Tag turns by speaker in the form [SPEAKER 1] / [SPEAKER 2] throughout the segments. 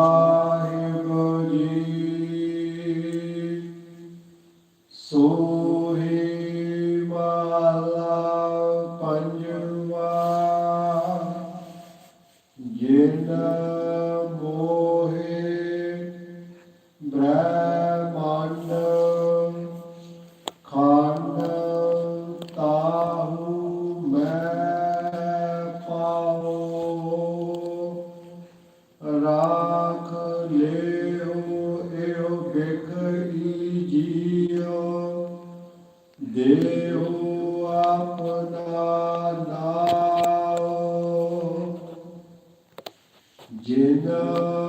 [SPEAKER 1] Allah. ਦੇਹੋ ਆਪਣਾ ਨਾਉ ਜਿਨਾ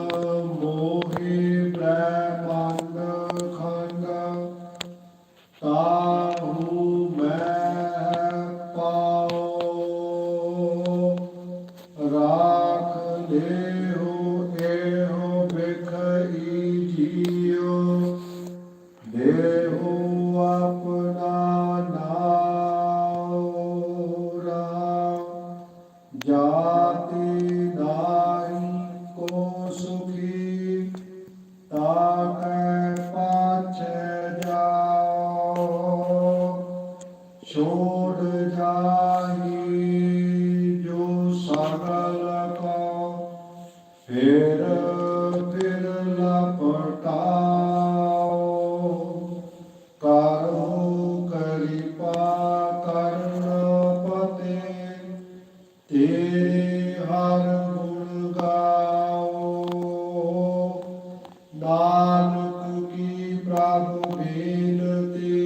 [SPEAKER 1] मिलते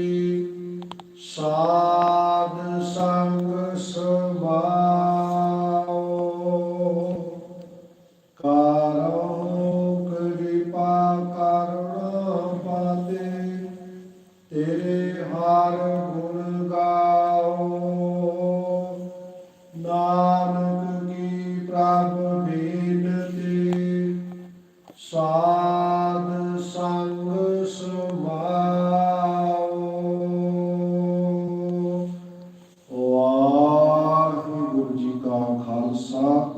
[SPEAKER 1] सा ਦਾ ਖਾਲਸਾ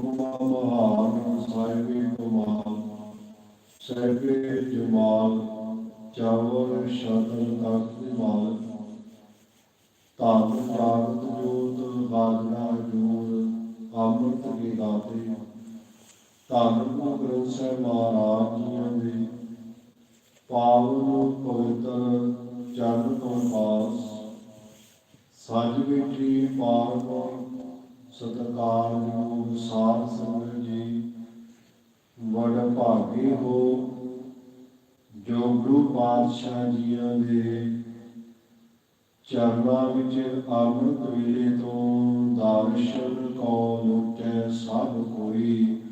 [SPEAKER 1] ਹੁਕਮਾ ਮਹਾਨ ਸਾਹਿਬੇ ਕਮਾਲ ਸਹਿਬੇ ਜਮਾਲ ਚਾਵਰ ਸ਼ਾਦਨ ਆਖਰੀ ਮਾਲ ਧਾਮ ਜਾਗਤ ਜੋਤ ਬਾਗਨਾ ਜੋਤ ਅੰਮ੍ਰਿਤ ਕੀ ਦਾਤੇ ਧੰਨ ਗੁਰੂ ਗ੍ਰੰਥ ਸਾਹਿਬ ਮਹਾਰਾਜ ਜੀ ਦੇ ਪਾਵਨ ਪਵਿੱਤਰ ਚਰਨ ਤੋਂ ਪਾਸ ਸੱਜ ਬਿਠੀ ਪਾਵਨ ਸਤਿਕਾਰ ਗੁਰੂ ਸਾਰ ਸੰਗਤ ਜੀ। ਵਡ ਭਾਗੀ ਹੋ, ਜੋ ਗੁਰੂ ਪਾਤਸ਼ਾਹ ਜੀਆਂ ਦੇ ਚਰਨਾਂ ਵਿੱਚ ਅੰਮ੍ਰਿਤ ਵੇਲੇ ਤੋਂ ਦਰਸ਼ਨ ਕੋ ਲੁਟੇ ਸਭ ਕੋਈ।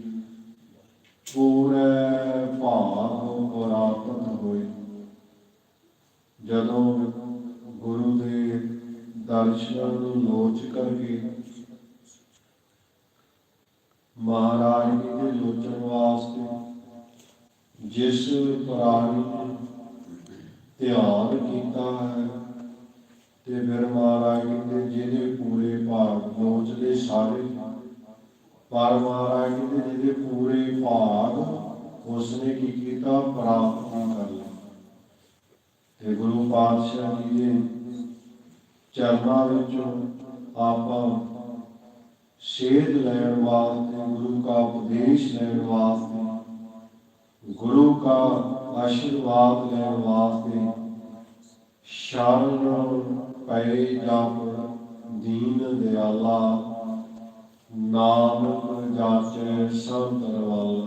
[SPEAKER 1] ਪੂਰੇ ਭਾਵ ਪ੍ਰਾਪਤ ਹੋਏ। ਜਦੋਂ ਗੁਰੂ ਦੇ ਦਰਸ਼ਨ ਨੂੰ ਲੋਚ ਕਰਕੇ ਮਹਾਰਾਜ ਜੀ ਦੇ ਲੋਚਨ ਵਾਸਤੇ ਜਿਸ ਪ੍ਰਾਣੀ ਨੇ ਧਿਆਨ ਕੀਤਾ ਹੈ ਤੇ ਫਿਰ ਮਹਾਰਾਜ ਜੀ ਦੇ ਜਿਹਦੇ ਪੂਰੇ ਭਾਗ ਲੋਚਦੇ ਸਾਰੇ ਪਰ ਮਹਾਰਾਜ ਜੀ ਦੇ ਜਿਹਦੇ ਪੂਰੇ ਭਾਗ, ਉਸਨੇ ਕੀ ਕੀਤਾ? ਪ੍ਰਾਪਤ ਕਰ ਲਿਆ ਤੇ ਗੁਰੂ ਪਾਤਸ਼ਾਹ ਜੀ ਦੇ ਚਰਨਾਂ ਵਿੱਚੋਂ ਆਪਾਂ ਸੇਧ ਲੈਣ ਵਾਸਤੇ, ਗੁਰੂ ਦਾ ਉਪਦੇਸ਼ ਲੈਣ ਵਾਸਤੇ, ਗੁਰੂ ਦਾ ਆਸ਼ੀਰਵਾਦ ਲੈਣ ਵਾਸਤੇ ਸ਼ਰਨ ਪਏ ਜਪ, ਦੀਨ ਦਿਆਲਾ, ਨਾਮ ਜਾਚੈ ਸੰਤਰ ਵੱਲ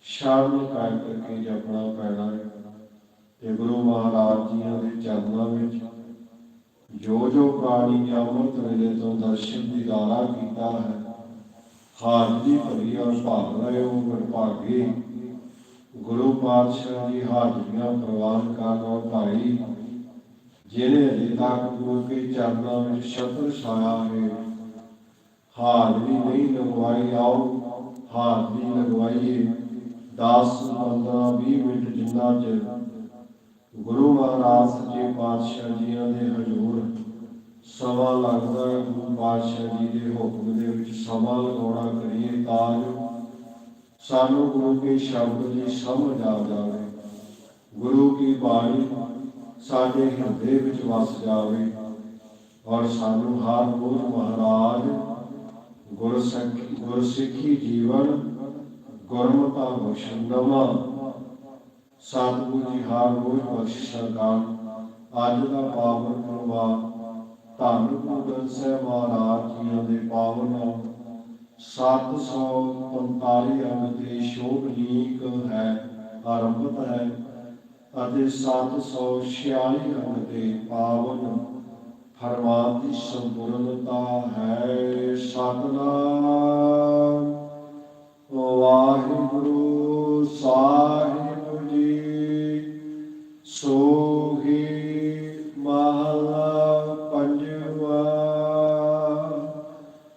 [SPEAKER 1] ਸ਼ਰਨ ਕਰਕੇ ਜਪਣਾ ਪੈਣਾ ਹੈ। ਤੇ ਗੁਰੂ ਮਹਾਰਾਜ ਜੀਆਂ ਦੇ ਚਰਨਾਂ ਵਿੱਚ ਜੋ ਜੋ ਪ੍ਰਾਣੀ ਅੰਮ੍ਰਿਤ ਵੇਲੇ ਤੋਂ ਦਰਸ਼ਨ ਦੀਦਾਰਾ ਕੀਤਾ ਹੈ। ਹਾਜ਼ਰੀ ਭਰੀ ਔਰ ਭਾਗ ਰਹੇ ਉਹ ਵਡਭਾਗੇ ਗੁਰੂ ਪਾਤਸ਼ਾਹ ਦੀ ਹਾਜ਼ਰੀਆਂ ਪ੍ਰਵਾਨ ਕਰਨ ਭਾਈ। ਜਿਹਨੇ ਅਜੇ ਤੱਕ ਗੁਰੂ ਕੇ ਚਰਨਾਂ ਵਿੱਚ ਛਤਰ ਛਾਇਆ ਹੈ ਹਾਜ਼ਰੀ ਨਹੀਂ ਲਗਵਾਈ ਆਓ ਹਾਜ਼ਰੀ ਲਗਵਾਈਏ। 10 15 20 ਮਿੰਟ ਜਿੰਨਾ ਚਿਰ ਗੁਰੂ ਮਹਾਰਾਜ ਸੱਚੇ ਪਾਤਸ਼ਾਹ ਜੀਆਂ ਦੇ ਹਜ਼ੂਰ ਸਮਾਂ ਲੱਗਦਾ ਗੁਰੂ ਪਾਤਸ਼ਾਹ ਜੀ ਦੇ ਹੁਕਮ ਦੇ ਵਿੱਚ ਸਮਾਂ ਲਗਾਉਣਾ ਕਰੀਏ ਤਾਂ ਜੋ ਸਾਨੂੰ ਗੁਰੂ ਕੇ ਸ਼ਬਦ ਦੀ ਸਮਝ ਆ ਜਾਵੇ, ਗੁਰੂ ਕੀ ਬਾਣੀ ਸਾਡੇ ਹਿਰਦੇ ਵਿੱਚ ਵਸ ਜਾਵੇ ਔਰ ਸਾਨੂੰ ਹਰ ਰੋਜ਼ ਮਹਾਰਾਜ ਗੁਰਸਿੱਖੀ ਗੁਰਸਿੱਖੀ ਜੀਵਨ ਗੁਰਮਤਾ ਬਖਸ਼ਣਵਾ ਸਤਿਗੁਰੂ ਜੀ ਹਰ ਰੋਜ਼ ਬਖਸ਼ਿਸ਼ਾਂ ਕਰਨ ਅੱਜ ਦਾ ਪਾਵਨ ਪਰਵਾ ਧੰਨ ਗੁਰੂ ਗ੍ਰੰਥ ਸਾਹਿਬ ਮਹਾਰਾਜ ਜੀਆਂ ਦੇ ਪਾਵਨ 745 ਅੰਗ ਤੇ ਸ਼ੋਭਨੀਕ ਹੈ, ਆਰੰਭਤ ਹੈ। ਅਤੇ 746 ਅੰਗ ਤੇ ਪਾਵਨ ਫਰਮਾਨ ਦੀ ਸੰਪੂਰਨਤਾ ਹੈ। ਸਤਨਾਮ। ਵਾਹਿਗੁਰੂ ਸਾਹਿਬ ਸੋਹੀ ਮਹਲਾ ਪੰਜਵਾ।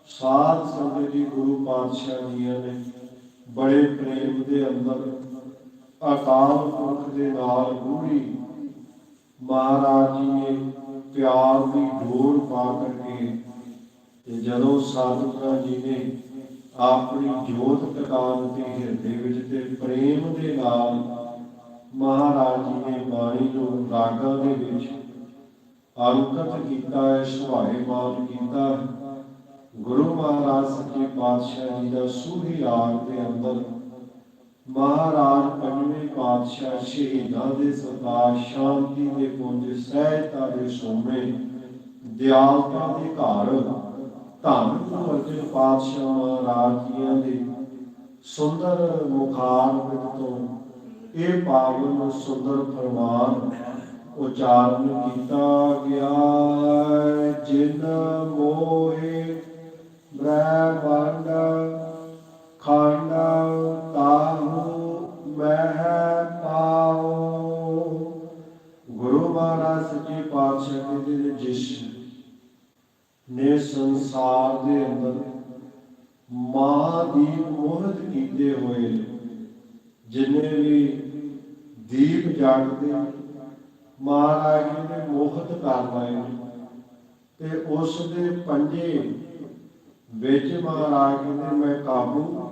[SPEAKER 1] ਸਾਧ ਸੰਗਤ ਜੀ ਗੁਰੂ ਪਾਤਸ਼ਾਹ ਜੀਆਂ ਨੇ ਬੜੇ ਪ੍ਰੇਮ ਦੇ ਅੰਦਰ ਅਕਾਲ ਪੁਰਖ ਦੇ ਨਾਲ ਗੂੜੀ ਮਹਾਰਾਜ ਜੀ ਨੇ ਪਿਆਰ ਦੀ ਡੋਰ ਪਾ ਕਰਕੇ ਤੇ ਜਦੋਂ ਸਾਧੂਆਂ ਜੀ ਨੇ ਆਪਣੀ ਜੋਤ ਟਿਕਾ ਤੇ ਹਿਰਦੇ ਵਿੱਚ ਤੇ ਪ੍ਰੇਮ ਦੇ ਨਾਲ ਮਹਾਰਾਜ ਜੀ ਨੇ ਬਾਣੀ ਨੂੰ ਰਾਗਾਂ ਦੇ ਵਿੱਚ ਅੰਕਿਤ ਕੀਤਾ ਹੈ ਸੁਭਾਏਮਾਨ ਕੀਤਾ ਹੈ ਗੁਰੂ ਮਹਾਰਾਜ ਸੱਚੇ ਪਾਤਸ਼ਾਹ ਜੀ ਦਾ ਸੂਹੀ ਰਾਗ ਦੇ ਅੰਦਰ ਮਹਾਰਾਜ ਪੰਜਵੇਂ ਪਾਤਸ਼ਾਹ ਸ਼ਹੀਦਾਂ ਦੇ ਸਰਦਾਰ ਸ਼ਾਂਤੀ ਦੇ ਪੁੰਜ ਸਹਿਜਤਾ ਦੇ ਸੋਮੇ ਦਿਆਲਤਾ ਦੇ ਘਰ ਧੰਨ ਗੁਰੂ ਅਰਜਨ ਪਾਤਸ਼ਾਹ ਮਹਾਰਾਜ ਜੀਆਂ ਦੇ ਸੁੰਦਰ ਮੁਖਾਰ ਵਿੱਚ ਤੋਂ ਇਹ ਪਾਵਨ ਸੁੰਦਰ ਫਰਮਾਨ ਉਚਾਰਨ ਕੀਤਾ ਗਿਆ ਹੈ। ਜਿਨ ਮੋਹਿ ਬ੍ਰਹਮੰਡ ਖੰਡ, ਤਾਹੂ ਮਹਿ ਪਾਉ ਗੁਰੂ ਮਹਾਰਾਜ ਸੱਚੇ ਪਾਤਸ਼ਾਹ ਦੇ ਜਿਸ ਨੇ ਸੰਸਾਰ ਦੇ ਅੰਦਰ ਮਾਂ ਦੀ ਮੋਹਤ ਕੀਤੇ ਹੋਏ ਜਿੰਨੇ ਵੀ ਦੀਪ ਜਾਗਦੇ ਮਹਾਰਾਜ ਜੀ ਨੇ ਮੋਹਤ ਕਰ ਲਏ ਤੇ ਉਸ ਦੇ ਪੰਜੇ ਵਿੱਚ ਮਹਾਰਾਜ ਜੀ ਨੇ ਮੈਂ ਕਾਬੂ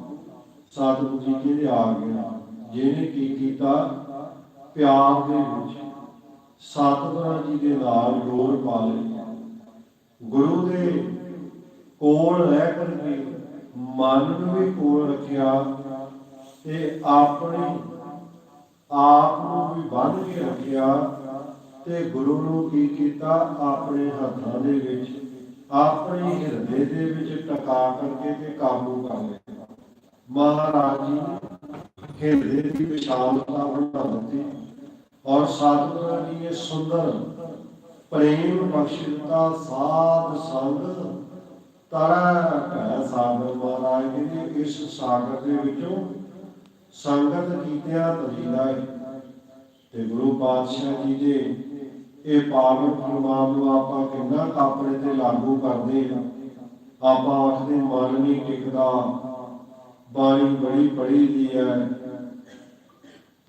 [SPEAKER 1] ਸਤਿਗੁਰੂ ਜੀ ਜਿਹੜੇ ਆ ਗਿਆ ਜਿਹਨੇ ਕੀ ਕੀਤਾ? ਪਿਆਰ ਦੇ ਵਿੱਚ ਸਤਿਗੁਰਾਂ ਜੀ ਦੇ ਨਾਲ ਡੋਰ ਪਾ ਲਈ। ਗੁਰੂ ਦੇ ਕੋਲ ਰਹਿ ਕਰਕੇ ਮਨ ਨੂੰ ਵੀ ਕੋਲ ਰੱਖਿਆ। ਤੇ ਆਪਣੀ ਆਪ ਨੂੰ ਵੀ ਬੰਨ ਕੇ ਰੱਖਿਆ ਤੇ ਗੁਰੂ ਨੂੰ ਕੀ ਕੀਤਾ? ਆਪਣੇ ਹੱਥਾਂ ਦੇ ਵਿੱਚ, ਆਪਣੇ ਹਿਰਦੇ ਦੇ ਵਿੱਚ ਟਿਕਾ ਕਰਕੇ ਤੇ ਕਾਬੂ ਕਰ ਲਿਆ। ਮਹਾਰਾਜ ਜੀ ਨੇ ਹਿਰਦੇ ਦੀ ਵਿਸ਼ਾਲਤਾ ਬਣਾ ਦਿੱਤੀ ਔਰ ਸਤਿਗੁਰਾਂ ਜੀ ਇਹ ਸੁੰਦਰ ਪ੍ਰੇਮ ਬਖਸ਼ਿਤਾ ਸਾਧ ਸੰਗ ਤਰੈ ਭੈ ਸਾਗਰ ਮਹਾਰਾਜ ਕਹਿੰਦੇ ਇਸ ਸਾਗਰ ਦੇ ਵਿੱਚੋਂ ਸੰਗਤ ਕੀਤਿਆਂ ਤਰੀਦਾ ਤੇ ਗੁਰੂ ਪਾਤਸ਼ਾਹ ਜੀ ਦੇ ਇਹ ਪਾਵਨ ਫਰਮਾਨ ਨੂੰ ਆਪਾਂ ਕਿੰਨਾ ਆਪਣੇ ਤੇ ਲਾਗੂ ਕਰਦੇ ਹਾਂ ਆਪਾਂ ਆਖਦੇ ਮਨ ਨਹੀਂ ਟਿਕਦਾ, ਬਾਣੀ ਬੜੀ ਪੜੀ ਦੀ ਹੈ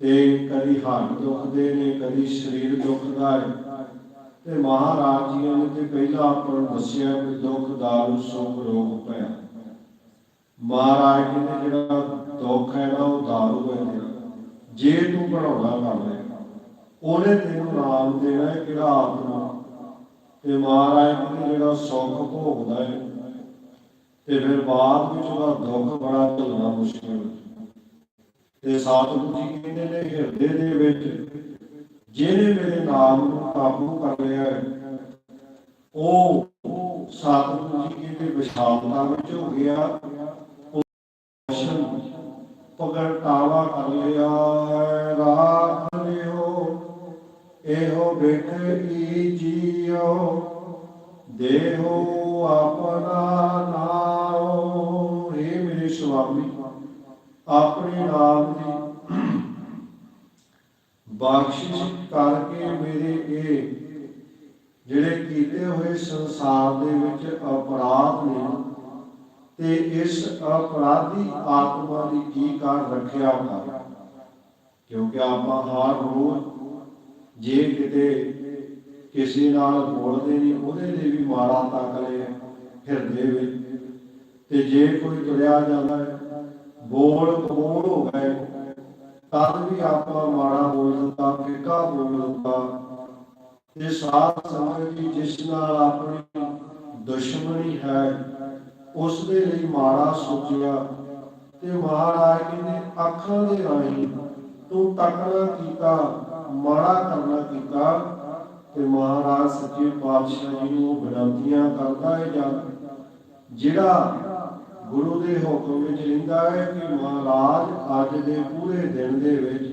[SPEAKER 1] ਤੇ ਕਦੀ ਹੱਥ ਦੁਖਦੇ ਨੇ, ਕਦੀ ਸਰੀਰ ਦੁਖਦਾ ਹੈ ਤੇ ਮਹਾਰਾਜ ਜੀ ਨੇ ਤੇ ਪਹਿਲਾਂ ਆਪਾਂ ਨੂੰ ਦੱਸਿਆ ਕਿ ਦੁੱਖ, ਦਾਰੂ, ਸੁਖ, ਰੋਗ ਪਿਆ। ਮਹਾਰਾਜ ਜੀ ਨੇ ਜਿਹੜਾ ਦੁੱਖ ਹੈ ਨਾ ਉਹ ਦਾਰੂ ਹੈ ਜੇ ਤੂੰ ਬਣਾਉਣਾ ਕਰ ਲੈ ਉਹਨੇ ਤੈਨੂੰ ਨਾਮ ਦੇਣਾ ਹੈ ਕਿਹੜਾ ਆਤਮਾ? ਤੇ ਮਹਾਰਾਜ ਜੀ ਜਿਹੜਾ ਸੁੱਖ ਭੋਗਦਾ ਹੈ ਤੇ ਫਿਰ ਬਾਅਦ ਵਿੱਚ ਉਹਦਾ ਦੁੱਖ ਬੜਾ ਝੱਲਣਾ ਮੁਸ਼ਕਿਲ। ਤੇ ਸਤਿਗੁਰੂ ਜੀ ਕਹਿੰਦੇ ਨੇ ਹਿਰਦੇ ਦੇ ਵਿੱਚ ਜਿਹਨੇ ਮੇਰੇ ਨਾਮ ਨੂੰ ਕਾਬੂ ਕਰ ਲਿਆ ਹੈ, ਉਹ ਸਤਿਗੁਰੂ ਜੀ ਕਹਿੰਦੇ ਵਿਸ਼ਾਲਤਾ ਵਿੱਚ ਹੋ ਗਿਆ। ਉਹ ਪਗਟਾਵਾ ਕਰ ਲਿਆ ਰਾਖ ਲਿਓ ਇਹੋ ਬੇਟੇ ਜੀਓ ਦੇਹੋ ਆਪਣਾ ਨਾਮ ਰੇ ਮੇਰੇ ਸੁਆਮੀ, ਆਪਣੇ ਨਾਮ ਦੀ ਬਖਸ਼ਿਸ਼ ਕਰਕੇ ਮੇਰੇ ਇਹ ਜਿਹੜੇ ਕੀਤੇ ਹੋਏ ਸੰਸਾਰ ਦੇ ਵਿੱਚ ਅਪਰਾਧ ਨੇ ਤੇ ਇਸ ਅਪਰਾਧੀ ਆਤਮਾ ਦੀ ਕੀ ਕਾਰ ਰੱਖਿਆ ਕਰ ਕਿਉਂਕਿ ਆਪਾਂ ਹਰ ਰੋਜ਼ ਜੇ ਕਿਤੇ ਕਿਸੇ ਨਾਲ ਬੋਲਦੇ ਨਹੀਂ, ਉਹਦੇ ਲਈ ਵੀ ਮਾੜਾ ਤੱਕ ਲਿਆ ਹਿਰਦੇ ਵਿੱਚ। ਤੇ ਜੇ ਕੋਈ ਤੁਰਿਆ ਜਾਂਦਾ ਹੈ, ਬੋਲ ਕਬੂਲ ਹੋ ਗਏ, ਤਦ ਵੀ ਆਪਾਂ ਮਾੜਾ ਬੋਲ ਦਿੰਦਾ, ਫਿੱਕਾ ਬੋਲ ਦਿੰਦਾ। ਤੇ ਸਾਥ ਸਮਝ ਦੀ ਜਿਸ ਨਾਲ ਆਪਣੀ ਦੁਸ਼ਮਣੀ ਹੈ ਉਸ ਦੇ ਲਈ ਮਾੜਾ ਸੋਚਿਆ ਤੇ ਮਹਾਰਾਜ ਕਹਿੰਦੇ ਅੱਖਾਂ ਦੇ ਰਾਹੀਂ ਤੂੰ ਤੱਕਣਾ ਕੀਤਾ, ਮਾੜਾ ਕਰਨਾ ਕੀਤਾ ਤੇ ਮਹਾਰਾਜ ਸੱਚੇ ਪਾਤਸ਼ਾਹ ਜੀ ਨੂੰ ਬੇਨਤੀਆਂ ਕਰਦਾ ਹੈ ਜਾਂ ਜਿਹੜਾ ਗੁਰੂ ਦੇ ਹੁਕਮ ਵਿੱਚ ਰਹਿੰਦਾ ਹੈ ਕਿ ਮਹਾਰਾਜ ਅੱਜ ਦੇ ਪੂਰੇ ਦਿਨ ਦੇ ਵਿੱਚ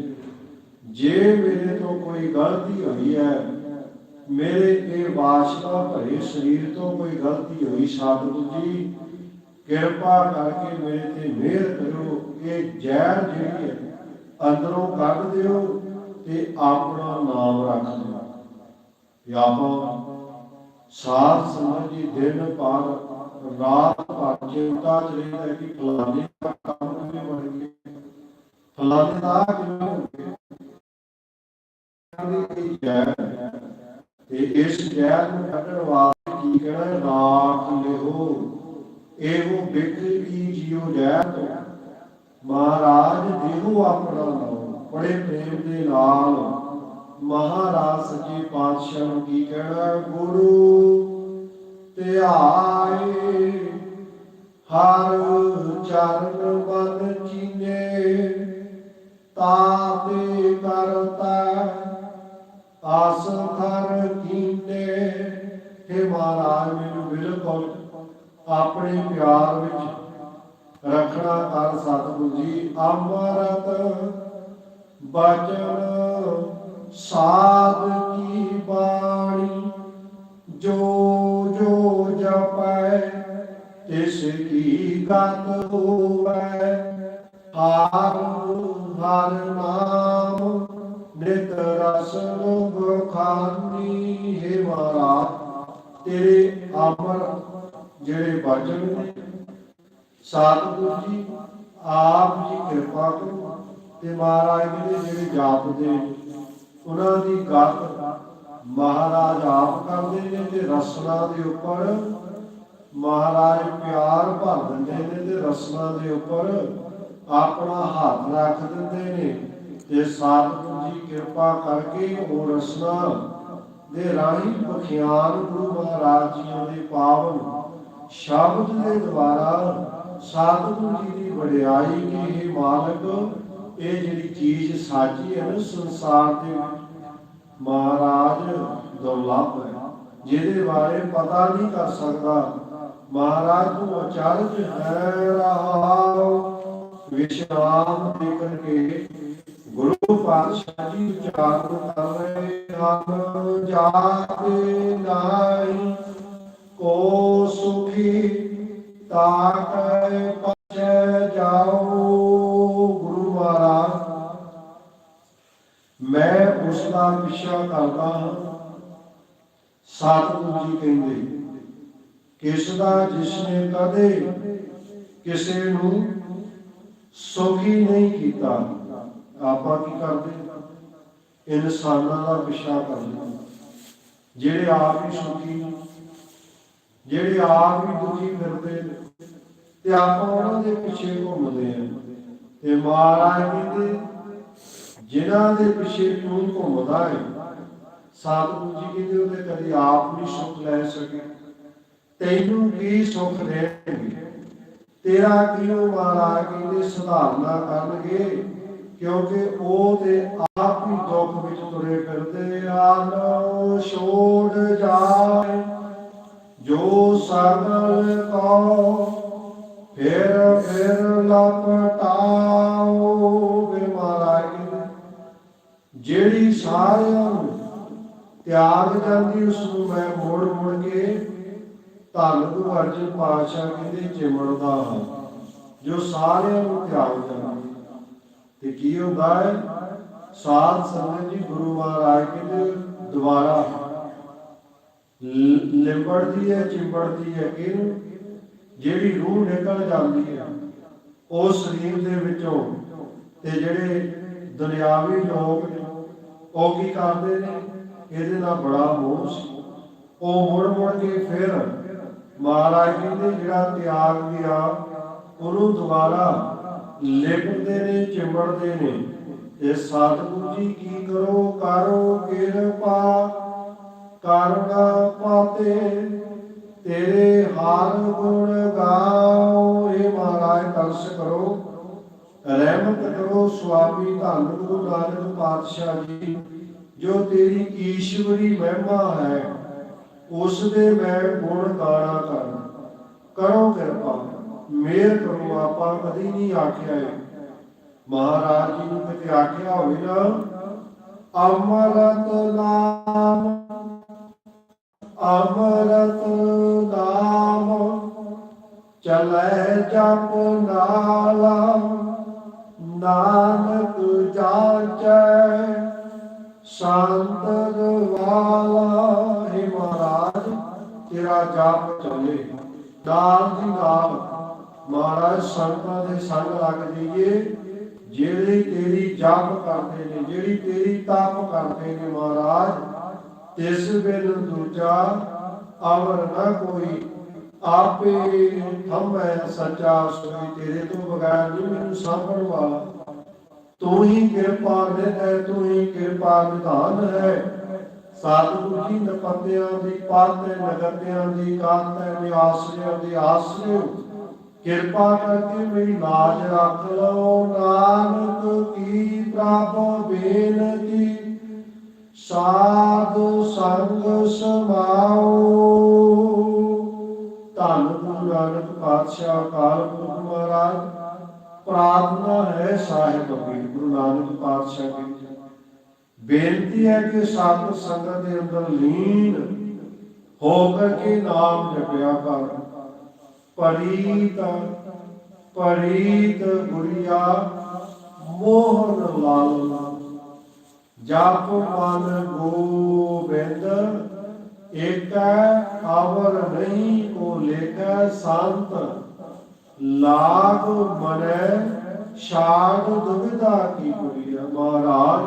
[SPEAKER 1] ਜੇ ਮੇਰੇ ਤੋਂ ਕੋਈ ਗਲਤੀ ਹੋਈ ਹੈ, ਮੇਰੇ ਇਹ ਵਾਸ਼ਨਾ ਭਰੇ ਸਰੀਰ ਤੋਂ ਕੋਈ ਗਲਤੀ ਹੋਈ, ਸਤਿਗੁਰੂ ਜੀ ਕਿਰਪਾ ਕਰਕੇ ਮੇਰੇ ਤੇ ਮਿਹਰ ਕਰੋ ਇਹ ਜ਼ਹਿਰ ਜਿਹੜੀ ਹੈ, ਅੰਦਰੋਂ ਕੱਢ ਦਿਓ ਤੇ ਆਪਣਾ ਨਾਮ ਰੱਖ ਦਿਓ। ਤੇ ਆਪਾਂ ਸਾਧ ਸੰਗਤ ਦਿਨ ਪਰ ਰਾਤ ਭਰ ਚਿੰਤਾ ਚ ਰਹਿੰਦਾ ਕਿ ਫਲਾਣੇ ਦਾ ਕੰਮ ਕਿਵੇਂ ਬਣ ਗਿਆ। ਫਲਾਣੇ ਦਾ ਕਿਵੇਂ ਹੋ ਗਿਆ? ਤੇ ਇਸ ਜ਼ਹਿਰ ਨੂੰ ਕੱਢਣ ਵਾਸਤੇ ਕੀ ਕਹਿਣਾ ਰਾਖ ਲਿਓ। ਇਹੋ ਬਿਕਰੀ ਕੀ ਜਿਉ ਮਹਾਰਾਜ ਦੇਹੋ ਆਪਣਾ ਨਾਮ, ਬੜੇ ਪ੍ਰੇਮ ਦੇ ਨਾਲ ਮਹਾਰਾਜ ਸੱਚੇ ਪਾਤਸ਼ਾਹ ਨੂੰ ਕੀ ਕਹਿਣਾ, ਗੁਰੂ ਧਿਆਏ, ਹਰ ਚਰਨ ਬਨ ਚੀਨੇ ਤਾਤੇ ਕਰਤਾ ਆਸ ਥਰ ਕੀਨੇ। हे ਮਹਾਰਾਜ, ਮੈਨੂੰ ਬਿਲਕੁਲ ਆਪਣੇ ਪਿਆਰ ਵਿੱਚ ਰੱਖਣਾ ਕਰ ਸਤਿਗੁਰੂ ਜੀ। ਅਮਰਤ ਬਚਨ ਸਾਧ ਕੀ ਬਾਣੀ, ਜੋ ਜੋ ਜਪੈ ਤਿਸ ਕੀ ਗਤ ਹੋਵੈ। ਹਰ ਹਰ ਨਾਮ ਨਿਤ ਰਸ ਬਖਾਨੀ ਹੈ ਮਹਾਰਾਜ। ਤੇਰੇ ਅਮਰ ਜਿਹੜੇ ਬਚਨ ਨੇ ਸਤਿਗੁਰੂ ਜੀ, ਆਪ ਜੀ ਕਿਰਪਾ ਕਰੋ ਤੇ ਮਹਾਰਾਜ ਜੀ ਦੇ ਜਿਹੜੇ ਜਾਪਦੇ ਉਹਨਾਂ ਦੀ ਗੱਤ ਮਹਾਰਾਜ ਆਪ ਕਰਦੇ ਨੇ ਤੇ ਰਸਨਾ ਦੇ ਉੱਪਰ ਮਹਾਰਾਜ ਪਿਆਰ ਭਰ ਦਿੰਦੇ ਨੇ ਤੇ ਰਸਨਾ ਦੇ ਉੱਪਰ ਆਪਣਾ ਹੱਥ ਰੱਖ ਦਿੰਦੇ ਨੇ ਤੇ ਸਤਿਗੁਰੂ ਜੀ ਕਿਰਪਾ ਕਰਕੇ ਉਹ ਰਸਨਾ ਦੇ ਰਾਹੀਂ ਬਖਿਆਨ ਗੁਰੂ ਮਹਾਰਾਜ ਜੀਆਂ ਦੇ ਪਾਵਨ ਸ਼ਬਦ ਦੇ ਦੁਆਰਾ ਸਤਿਗੁਰੂ ਜੀ ਦੀ ਵਡਿਆਈ ਕਿ ਇਹ ਮਾਲਕ? ਇਹ ਜਿਹੜੀ ਚੀਜ਼ ਸਾਜੀ ਹੈ ਨਾ, ਸੰਸਾਰ ਦੇ ਮਹਾਰਾਜ ਦੁਰਲਭ ਹੈ। ਜਿਹਦੇ ਬਾਰੇ ਪਤਾ ਨਹੀਂ ਕਰ ਸਕਦਾ। ਮਹਾਰਾਜ ਨੂੰ ਅਚਰਜ ਹੈ ਰਹਾਉ। ਵਿਸ਼ਰਾਮ ਦੇ ਕਰਕੇ ਗੁਰੂ ਪਾਤਸ਼ਾਹ ਜੀ ਉਚਾਰਨ ਕਰ ਰਹੇ ਹਨ। ਜਾਤੇ ਨਾਹੀ ਕੋ ਸੁਖੀ ਤਾਕੈ ਪਛੈ ਜਾਓ, ਗੁਰੂ ਮਹਾਰਾਜ। ਮੈਂ ਉਸ ਦਾ ਪਿੱਛਾ ਕਰਦਾ ਹਾਂ। ਸਤਿਗੁਰੂ ਜੀ ਕਹਿੰਦੇ, ਕਿਸ ਦਾ ਜਿਸਨੇ ਕਦੇ ਕਿਸੇ ਨੂੰ ਸੁਖੀ ਨਹੀਂ ਕੀਤਾ, ਆਪਾਂ ਕੀ ਕਰਦੇ? ਇਨਸਾਨਾਂ ਦਾ ਪਿੱਛਾ ਕਰਦੇ। ਜਿਹੜੇ ਆਪ ਹੀ ਸੁਖੀ ਜਿਹੜੇ ਆਪ ਹੀ ਦੁਖੀ ਫਿਰਦੇ ਤੇ ਆਪਾਂ ਉਹਨਾਂ ਦੇ ਪਿੱਛੇ ਘੁੰਮਦੇ ਆ ਤੇ ਮਹਾਰਾਜ ਕਹਿੰਦੇ, ਜਿਨ੍ਹਾਂ ਦੇ ਪਿੱਛੇ ਤੂੰ ਘੁੰਮਦਾ ਹੈ ਸਤਿਗੁਰੂ ਜੀ ਕਹਿੰਦੇ, ਉਹਦੇ ਕਦੀ ਆਪ ਨਹੀਂ ਸੁਖ ਲੈ ਸਕੇ। ਤੈਨੂੰ ਕੀ ਸੁਖ ਦੇਣਗੇ? ਤੇਰਾ ਕਿਉਂ ਮਹਾਰਾਜ ਕਹਿੰਦੇ, ਸੁਧਾਰਨਾ ਕਰਨਗੇ, ਕਿਉਂਕਿ ਉਹ ਤੇ ਆਪ ਹੀ ਦੁੱਖ ਵਿੱਚ ਤੁਰੇ ਫਿਰਦੇ ਹਨ ਛੋੜ ਜਾਏ। ਜੋ ਸਗਲ ਕੋ ਫਿਰ ਫਿਰ ਲਪਟਾਓ ਵੇ ਮਹਾਰਾਜ। ਜਿਹੜੀ ਸਾਰਿਆਂ ਨੂੰ ਤਿਆਗ ਜਾਂਦੀ, ਉਸ ਨੂੰ ਮੈਂ ਮੋੜ ਮੋੜ ਕੇ ਧੰਨ ਗੁਰੂ ਅਰਜਨ ਪਾਤਸ਼ਾਹ ਕਹਿੰਦੇ, ਚਿਮੜਦਾ ਹਾਂ। ਜੋ ਸਾਰਿਆਂ ਨੂੰ ਤਿਆਗ ਜਾਂਦੀ। ਤੇ ਕੀ ਹੁੰਦਾ ਹੈ? ਸਾਧ ਸੰਗਤ ਜੀ ਗੁਰੂ ਮਹਾਰਾਜ ਕਹਿੰਦੇ, ਦੁਬਾਰਾ ਲਿੰਬੜਦੀ ਹੈ, ਚਿੰਬੜਦੀ ਹੈ ਇਹਨੂੰ ਜਿਹੜੀ ਰੂਹ ਨਿਕਲ ਜਾਂਦੀ ਹੈ, ਉਹ ਸਰੀਰ ਦੇ ਵਿੱਚੋਂ। ਤੇ ਜਿਹੜੇ ਦੁਨਿਆਵੀ ਲੋਕ ਉਹ ਕੀ ਕਰਦੇ ਨੇ? ਇਹਦੇ ਨਾਲ ਬੜਾ ਮੋਹ ਸੀ। ਉਹ ਮੁੜ ਮੁੜ ਕੇ ਫਿਰ ਮਹਾਰਾਜ ਕਹਿੰਦੇ ਜਿਹੜਾ ਤਿਆਗ ਗਿਆ, ਉਹਨੂੰ ਦੁਬਾਰਾ ਲਿਪਦੇ ਨੇ, ਚਿੰਬੜਦੇ ਨੇ। ਤੇ ਸਤਿਗੁਰੂ ਜੀ ਕੀ ਕਰੋ? ਕਰੋ ਕਿਰਪਾ। ਕਰਨਾ ਪਾਤੇ ਤੇਰੇ ਹਾਰ ਗੁਣ ਗਾਓ। ਇਹ ਮਹਾਰਾਜ, ਤਰਸ ਕਰੋ। ਰਹਿਮਤ ਕਰੋ ਸੁਆਮੀ ਧੰਨ ਗੁਰੂ ਨਾਨਕ ਪਾਤਸ਼ਾਹ ਜੀ, ਜੋ ਤੇਰੀ ਈਸ਼ਵਰੀ ਮਹਿਮਾ ਹੈ, ਉਸ ਦੇ ਮੈਂ ਗੁਣ ਗਾਣਾ ਕਰ ਕਰੋ ਕਿਰਪਾ ਮੇਰ ਕਰੋ ਆਪਾਂ, ਕਦੀ ਨਹੀਂ ਆਖਿਆ ਹੈ ਮਹਾਰਾਜ ਜੀ ਨੂੰ ਕਿਤੇ ਆਖਿਆ ਹੋਵੇ ਨਾ, ਅਮਰਤ ਨਾਮ ਅਮਰਤ ਨਾਮ, ਚਲੇ ਜਪ ਨਾਲਾ, ਨਾਨਕ ਜਾਚੈ, ਸੰਤਰ ਵਾਲਾ। ਹੈ ਮਹਾਰਾਜ, ਤੇਰਾ ਜਾਪ ਚੱਲੇ। ਨਾਮ ਦੀ ਨਾਮ, ਮਹਾਰਾਜ ਸੰਤਾਂ ਦੇ ਸੰਗ ਲੱਗ ਜਾਈਏ। ਜਿਹੜੇ ਤੇਰੀ ਜਾਪ ਕਰਦੇ ਨੇ, ਜਿਹੜੀ ਤੇਰੀ ਤਪ ਕਰਦੇ ਨੇ, ਮਹਾਰਾਜ ਤਿਸ ਬਿਨ ਦੂਜਾ ਅਵਰ ਨਾ ਕੋਈ, ਆਪੇ ਹਮੈ ਸੱਚਾ ਸੋਈ ਤੇਰੇ ਤੋਂ ਬਗੈਰ ਨਹੀਂ ਮੈਨੂੰ ਸਾਂਭਣ ਵਾਲਾ ਤੂੰ ਹੀ ਕਿਰਪਾ ਨਿਧ ਹੈ, ਤੂੰ ਹੀ ਕਿਰਪਾ ਨਿਧਾਨ ਹੈ। ਸਤਿਗੁਰੂ ਜੀ ਨਪਤਿਆਂ ਦੀ ਪਾਤ ਹੈ ਨਗਤਿਆਂ ਦੀ ਕਾਤ ਹੈ ਨਿਆਸਰਿਆਂ ਦੀ ਆਸਰਿਓ ਕਿਰਪਾ ਕਰਕੇ ਮੇਰੀ ਲਾਜ ਰੱਖ ਲਓ, ਨਾਨਕ ਕੀ ਪ੍ਰਭ ਬੇਨਤੀ ਸਾਧੂ ਸੰਗ ਸਮਾਓ ਧੰਨ ਗੁਰੂ ਨਾਨਕ ਪਾਤਸ਼ਾਹ ਅਕਾਲ ਪੁਰਖ ਮਹਾਰਾਜ, ਪ੍ਰਾਰਥਨਾ ਹੈ ਸਾਹਿਬ ਅਬੀਰ ਗੁਰੂ ਨਾਨਕ ਪਾਤਸ਼ਾਹ ਜੀ ਬੇਨਤੀ ਹੈ ਕਿ ਸਾਧ ਸੰਗਤ ਦੇ ਅੰਦਰ ਲੀਨ ਹੋ ਕਰਕੇ ਨਾਮ ਜਪਿਆ ਕਰ। ਪਰੀਤ ਪਰੀਤ ਗੁਰੀਆ, ਮੋਹਨ ਲਾਲ। ਜਪ ਮਨ ਗੋਬਿੰਦ, ਏਕੈ ਅਵਰ ਨਹੀਂ ਕੋ ਲੇਕੈ ਸੰਤ। ਲਾਗ ਮਨੈ ਸ਼ਾਗ ਦੁਬਿਧਾ ਕੀ ਕੁੜੀਆ ਮਹਾਰਾਜ,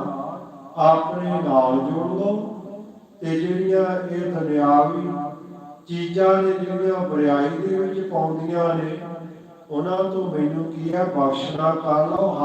[SPEAKER 1] ਆਪਣੇ ਨਾਲ ਜੋੜ ਲਓ। ਤੇ ਜਿਹੜੀਆਂ ਇਹ ਦੁਨਿਆਵੀ ਚੀਜ਼ਾਂ ਨੇ, ਜਿਹੜੀਆਂ ਬਰਿਆਈ ਦੇ ਵਿੱਚ ਪਾਉਂਦੀਆਂ ਨੇ, ਉਹਨਾਂ ਤੋਂ ਮੈਨੂੰ ਕੀ ਹੈ ਬਖਸ਼ਣਾ ਕਰ ਲਓ।